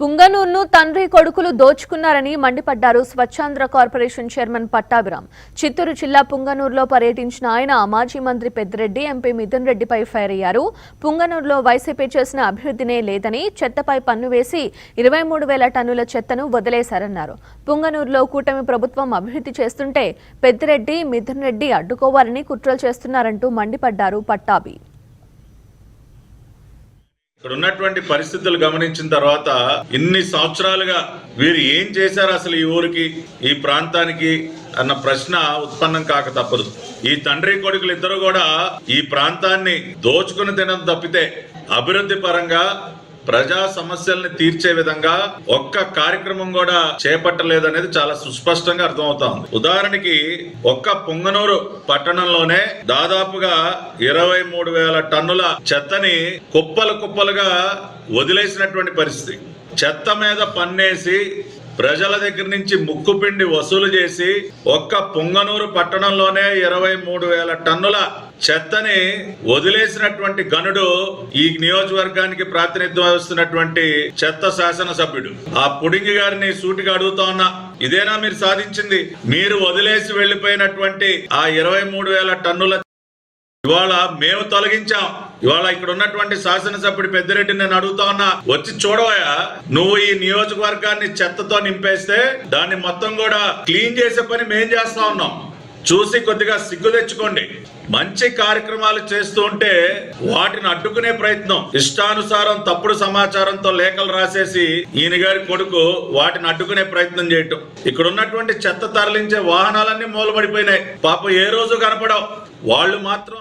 పుంగనూరును తండ్రి కొడుకులు దోచుకున్నారని మండిపడ్డారు స్వచ్ఛాంధ్ర కార్పొరేషన్ చైర్మన్ పట్టాభిరామ్. చిత్తూరు జిల్లా పుంగనూరులో పర్యటించిన ఆయన మాజీ మంత్రి పెద్దిరెడ్డి ఎంపీ మిథున్ రెడ్డిపై ఫైర్ అయ్యారు. పుంగనూరులో వైసీపీ చేసిన అభివృద్ధినే లేదని చెత్తపై పన్ను వేసి ఇరవై మూడు వేల టన్నుల చెత్తను వదిలేశారన్నారు. పుంగనూరులో కూటమి ప్రభుత్వం అభివృద్ధి చేస్తుంటే పెద్దిరెడ్డి మిథున్ రెడ్డి అడ్డుకోవాలని కుట్రలు చేస్తున్నారంటూ మండిపడ్డారు పట్టాభి. ఇక్కడ ఉన్నటువంటి పరిస్థితులు గమనించిన తర్వాత ఇన్ని సంవత్సరాలుగా వీరు ఏం చేశారు అసలు ఈ ఊరికి ఈ ప్రాంతానికి అన్న ప్రశ్న ఉత్పన్నం కాక తప్పదు. ఈ తండ్రి కొడుకులు ఇద్దరు కూడా ఈ ప్రాంతాన్ని దోచుకుని తినడం తప్పితే అభివృద్ధి పరంగా ప్రజా సమస్యల్ని తీర్చే విధంగా ఒక్క కార్యక్రమం కూడా చేపట్టలేదనేది చాలా సుస్పష్టంగా అర్థమవుతా ఉంది ఉదాహరణకి ఒక్క పొంగనూరు పట్టణంలోనే దాదాపుగా ఇరవై మూడు వేల టన్నుల చెత్తని కుప్పలు కుప్పలుగా వదిలేసినటువంటి పరిస్థితి. చెత్త మీద పన్నేసి ప్రజల దగ్గర నుంచి ముక్కుపిండి వసూలు చేసి ఒక్క పొంగనూరు పట్టణంలోనే ఇరవై మూడు వేల టన్నుల చెత్తని వదిలేసినటువంటి గనుడు ఈ నియోజకవర్గానికి ప్రాతినిధ్యం వహిస్తున్నటువంటి చెత్త శాసనసభ్యుడు. ఆ పుడింగి గారిని సూటిగా అడుగుతా ఉన్నా ఇదేనా మీరు సాధించింది? మీరు వదిలేసి వెళ్ళిపోయినటువంటి ఆ ఇరవై మూడు వేల టన్నుల ఇవాళ మేము తొలగించాం. ఇవాళ ఇక్కడ ఉన్నటువంటి శాసనసభ్యుడు పెద్దిరెడ్డి నేను అడుగుతా ఉన్నా వచ్చి చూడవయా నువ్వు ఈ నియోజకవర్గాన్ని చెత్తతో నింపేస్తే దాన్ని మొత్తం కూడా క్లీన్ చేసే పని మేం చేస్తా ఉన్నాం. చూసి కొద్దిగా సిగ్గు తెచ్చుకోండి. మంచి కార్యక్రమాలు చేస్తూ ఉంటే వాటిని అడ్డుకునే ప్రయత్నం. ఇష్టానుసారం తప్పుడు సమాచారంతో లేఖలు రాసేసి ఈయన గారి కొడుకు వాటిని అడ్డుకునే ప్రయత్నం చేయటం. ఇక్కడ ఉన్నటువంటి చెత్త తరలించే వాహనాలన్నీ మూలబడిపోయినాయి. పాప ఏ రోజు కనపడవు. వాళ్ళు మాత్రం